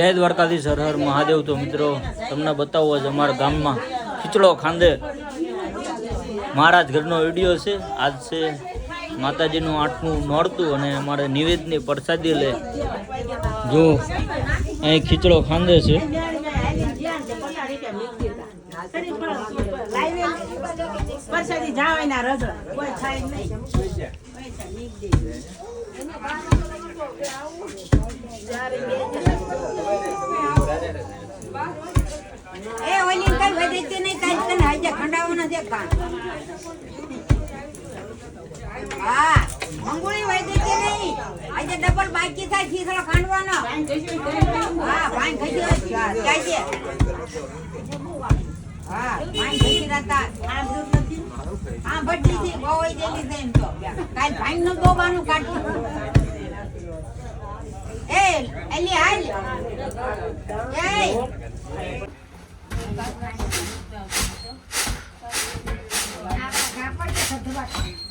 જય દ્વારકાધીશ, હર હર મહાદેવ. તો મિત્રો, તમને બતાવો આજ અમારા ગામમાં ખીચડો ખાંદે. મહારાજ ઘરનો વીડિયો છે. આજ છે માતાજીનું આઠમું નોરતું અને અમારે નિવેદની પ્રસાદી લે. જો, અહીં ખીચડો ખાંદે છે. પરસાદી જાવાયના રજળ કોઈ થાય નહીં. એ ઓલી કઈ વધે નહીં કાંઈ તને હાજે ખંડાવો નથી કાં હા, મંગુળી વૈદે કે નહીં? આજે ડબલ બાકી થાય ખીસડો ખાંડવાનો. હા, ભાઈ ખસી જાય હા ભાઈ ખસી રહેતા. હા ભટ્ટી થી બહુ જેલી છે એમ તો. કાલ ભાઈ નું દોબાનું કાઢ્યું એ એલી હાલ એ બાર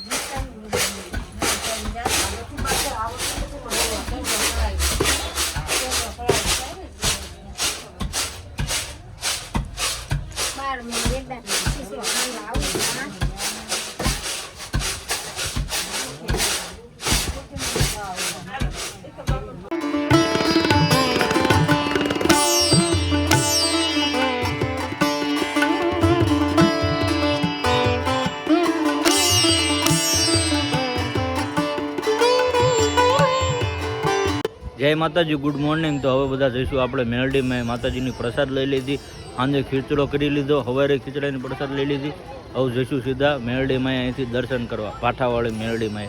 જય માતાજી ગુડ મોર્નિંગ તો હવે બધા જઈશું આપણે મેલડીમાં. માતાજીની પ્રસાદ લઈ લીધી. સાંજે ખીચડો કરી લીધો. સવારે ખીચડાની પ્રસાદ લઈ લીધી. હવે જઈશું સીધા મેલડીમાં અહીંથી દર્શન કરવા. પાઠાવાળી મેલડીમાં.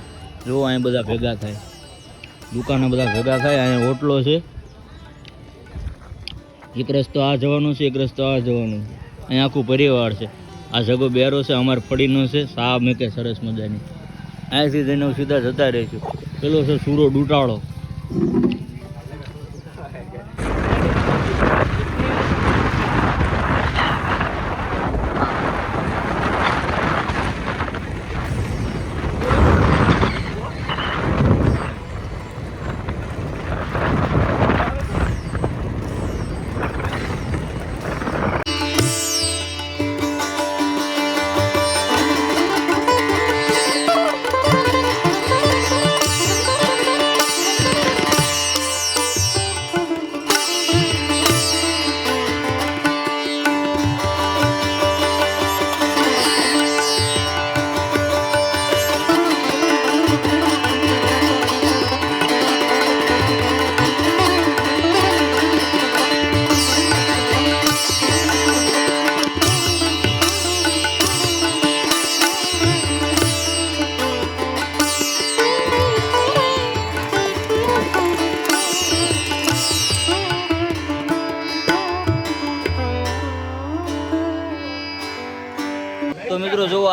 જુઓ, અહીં બધા ભેગા થાય. દુકાને બધા ભેગા થાય. અહીંયા હોટલો છે. એક રસ્તો આ જવાનો છે, એક રસ્તો આ જવાનો છે. અહીંયા આખું પરિવાર છે. આ જગો બેરો છે, અમારે ફળીનો છે. સા મેકે સરસ મજાની. અહીંથી જઈને સીધા જતા રહીશું. પેલો છે સૂરો ડૂટાળો.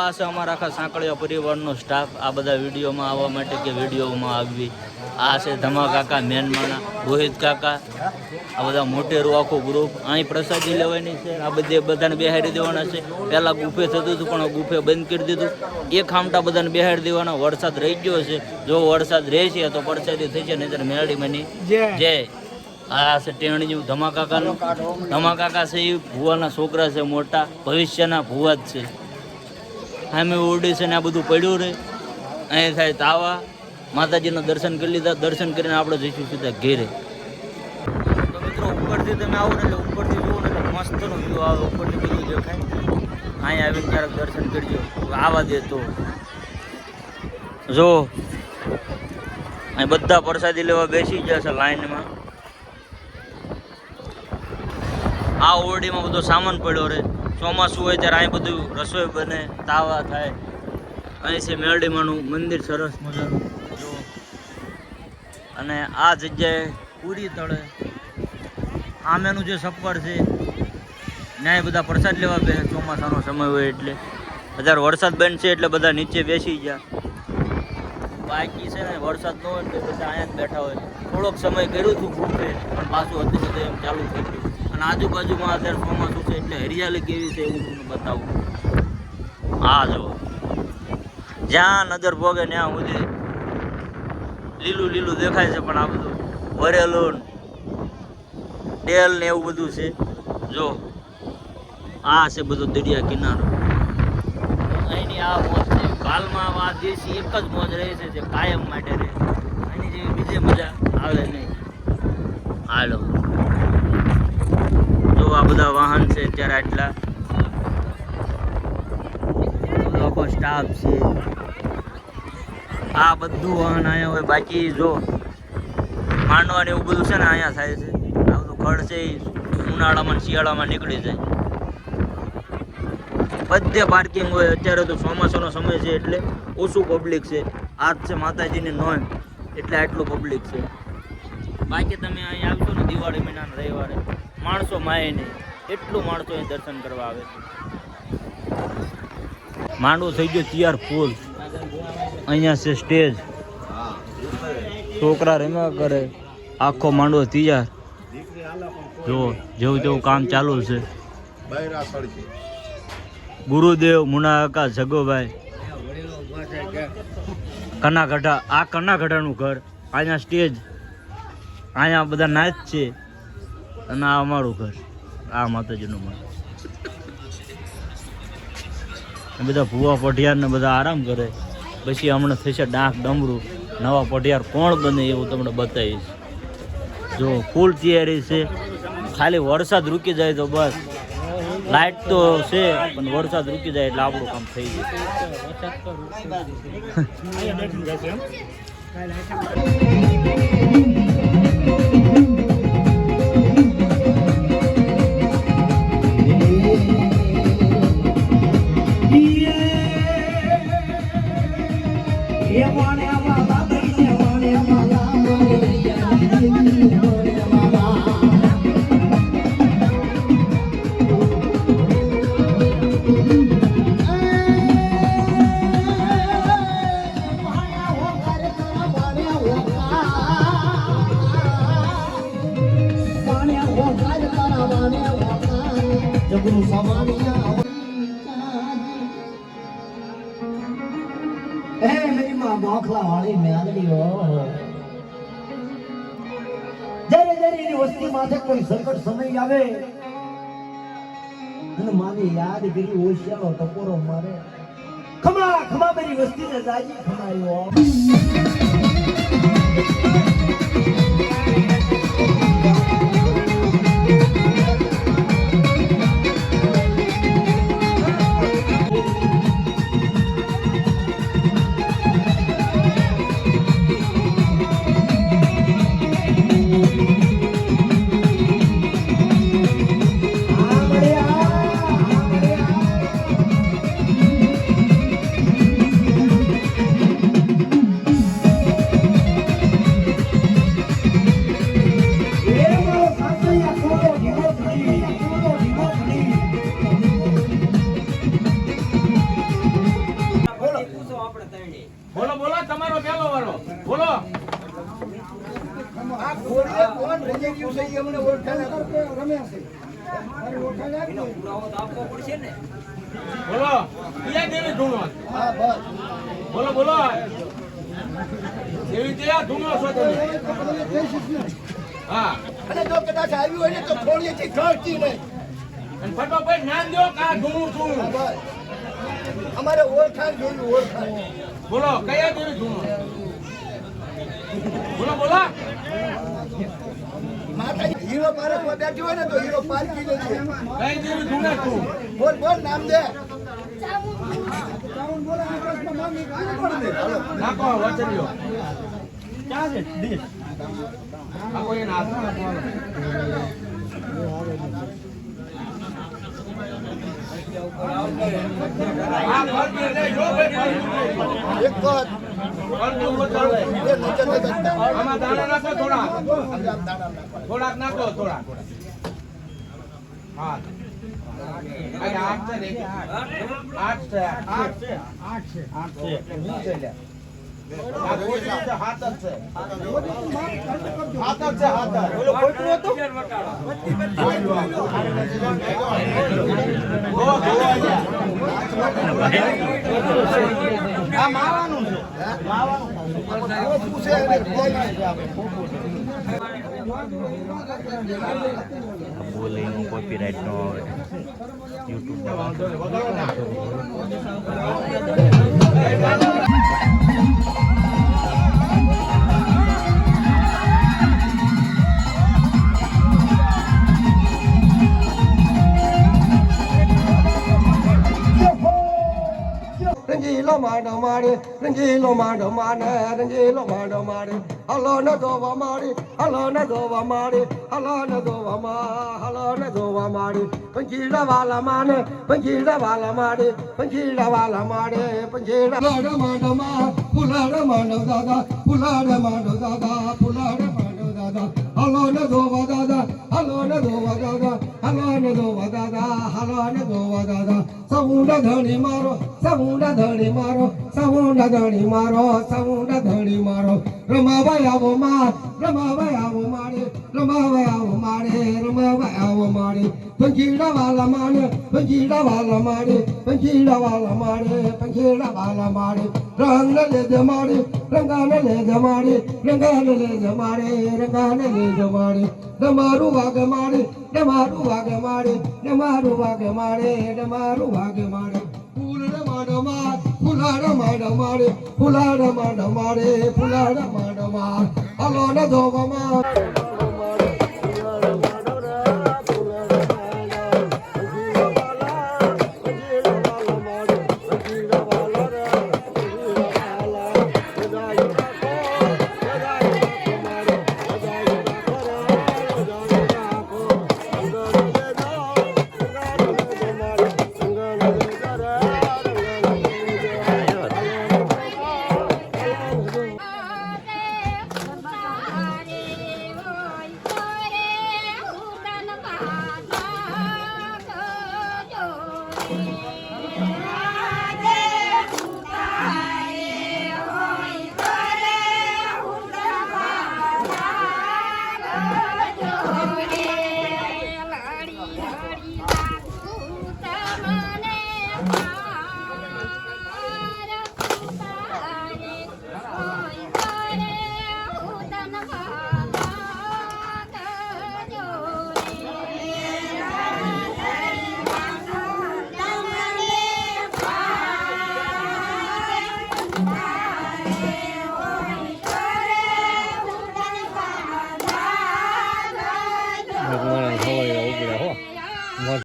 આ છે અમારા આખા સાંકળિયા પરિવારનો સ્ટાફ આ બધા વિડીયોમાં આવવા માટે કે વિડીયોમાં આવવી આ છે ધમા કાકા મેનમાણા રોહિત કાકા આ બધા મોટેરું આખું ગ્રુપ અહીં પ્રસાદી લેવાની છે. આ બધે બધાને બેહાડી દેવાના છે. પહેલાં ગુફે થતું હતું પણ ગુફે બંધ કરી દીધું. એક ખામટા બધાને બેહાડી દેવાના. વરસાદ રહી ગયો છે. જો વરસાદ રહેશે તો પ્રસાદી થઈ છે મેળી મેળીમાંની જય. આ છે ટેણીયું ધમાકાકાનું ધમાકાકા છે એ ભુવાના છોકરા છે મોટા. ભવિષ્યના ભુવા જ છે. સામે ઓરડી છે ને આ બધું પડ્યું રહે અહીં થાય તાવા. માતાજીના દર્શન કરી લીધા. દર્શન કરીને આપણે જઈશું સીધા ઘેરે. તો મિત્રો, ઉપરથી તમે આવો ને એટલે ઉપરથી જુઓ ને એટલે મસ્તનો વ્યૂ આવે. ઉપરથી બધું દેખાય અહીં આવીને ક્યારેક દર્શન કરજો. આવા દે તો. જો. અહીં બધા પ્રસાદી લેવા બેસી ગયા છે લાઈનમાં. આ ઓરડીમાં બધો સામાન પડ્યો રહે ચોમાસું હોય ત્યારે અહીં બધું રસોઈ બને, તાવા થાય. અહીં છે મેરડીમાનું મંદિર સરસ મજાનું. જો અને આ જગ્યાએ પૂરી તળે. આમેનું જે સપ્પર છે, ન્યાય બધા પ્રસાદ લેવા બે. ચોમાસાનો સમય હોય એટલે. અત્યારે વરસાદ છે એટલે બધા નીચે બેસી ગયા. બાકી છે ને, વરસાદ ન હોય એટલે બધા અહીંયા જ બેઠા હોય. થોડોક સમય કર્યું હતું ગુફે પણ પાછું હતું એમ ચાલુ થઈ ગયું. અને આજુબાજુમાં અત્યારે ચોમાસું છે એટલે હરિયાળી કેવી છે એવું તમને બતાવું. હા જો જ્યાં નજર ભોગે ત્યાં સુધી લીલું લીલું દેખાય છે પણ આ બધું વરેલું તેલ ને એવું બધું છે. જો આ છે બધું દરિયા કિનારો. અહીંની આ મોજ છે. કાલમાં આ દેશી એક જ મોજ રહે છે જે કાયમ માટે રહે આની જેવી બીજી મજા આવે નહીં હાલો જો આ બધા વાહન છે અત્યારે આટલા. લોકો સ્ટાફ છે. આ બધું વાહન અહીંયા હોય, બાકી જો માંડવા ને એવું બધું છે ને અહીંયા થાય છે. આ બધું ખડ છે ઉનાળામાં શિયાળામાં નીકળી જાય. બધે પાર્કિંગ હોય, અત્યારે તો ચોમાસાનો સમય છે એટલે ઓછું પબ્લિક છે. આજ છે માતાજીની નોંધ, એટલે આટલું પબ્લિક છે. બાકી તમે અહીં આવશો ને દિવાળી મહિનાના રવિવારે, માણસો માય નહીં. એટલું માણસો અહીં દર્શન કરવા આવે માંડવો થઈ ગયો તૈયાર ફૂલ. અહીંયા છે સ્ટેજ. છોકરા રમ્યા કરે. આખો માંડવો તૈયાર. જો, જેવું તેવું કામ ચાલુ છે. ગુરુદેવ મુનાકા જગોભાઈ. કનાગઢા આ કનાગઢાનું ઘર. અહીંયા સ્ટેજ. અહીંયા બધા નાચ છે. અને આ અમારું ઘર. આ માતાજીનું એ બધા ભૂવા પઢિયાર ને બધા આરામ કરે. પછી હમણાં થશે ડાંક ડમરું. નવા પઢિયાર કોણ બને એવું તમને બતાવીશ. જો ફૂલ તૈયારી છે. ખાલી વરસાદ રૂકી જાય તો બસ. લાઇટ તો છે, પણ વરસાદ રૂકી જાય એટલે આપણું કામ થઈ જાય. you. મેરી માં મોખલા વાળી જ્યારે એની વસ્તી માથે કોઈ સંકટ સમય આવે, અને માની યાદગીરી ઓશિયાળો ટકોરો મારે. ખમા ખમા મારી વસ્તીને જાજી ખમાયો. બોલો બોલો તમારો પેલો વાળો. બોલો. આ ઘોડીએ કોણ રજે ગયું છે એ અમને ઓળખાણ રમ્યા છે. મારી ઓળખાણ આપજો. બોલો. ક્યાં દેવી ધૂણો હા બસ. બોલો બોલો. ધૂણો છો તમે. ને. હા. અને જો કદાચ આવ્યું હોય ને તો થોડીએથી ઘટતી નહીં. અને ફટોફટ દો કે આ ધૂણું છું. બસ. અમારે ઓળખાણ જોયું ઓળખાણ બોલો કયા દેવી ધૂણો બોલો બોલો. માતાજી હીરો પારકમાં બેઠી હોય ને તો હીરો પારકી લે છે કઈ દેવી ધૂણે તું બોલ બોલ નામ દે. ક્યાં છે ડીશ નાખો એને હાથમાં આ ફરતી લઈ જો ભાઈ ફરતી લઈ. એક. થોડાક નાખો થોડા હા આઠ છે આઠ છે આઠ છે આઠ છે આઠ છે ખોટું છે, માવાનું પૂછે એને બોલ. બોલે એનું કોપીરાઇટ ન યુટ્યુબ માંડો માંડો માને માંડો મારે હલો ન જોવા મારી હલો ન જોવા મારી હલો ન જોવા મા, હલો ન જોવા મારી પંચીડા વાલા માને પંચીડા વાલા મારે પંચીડા વાલા મારે પંચીડા ફુલાડ માંડો મા, ફુલાડ માંડો દાદા, ફુલાડ માંડો દાદા, ફુલાડ માંડો દાદા, હલો ન જોવા દાદા, હલો ન જોવા સૌંડ ધણી મારો, સવુંડા ધણી મારો, સવુંડા ધણી મારો, સવુંડા ધણી મારો. રમાવાય આવો માં રમાવાય આવો મારે રમાવાય આવો મારે રમાવાય આવો મારે પંખીડા વાલા મારે પંખીડા વાલા મારે પંખીડા વાલા મારે પંખીડા વાલા મારે રંગ લે જમાડે રંગાને લે જમાડે રંગાને લે જમાડે રંગાને લે જમાડે ડમારું વાગે મારે ડમારું વાગે મારે ડમારું વાગે મારે ડમારું વાગે મારે ફૂલ માડો માર ફૂલાડ માડો મારે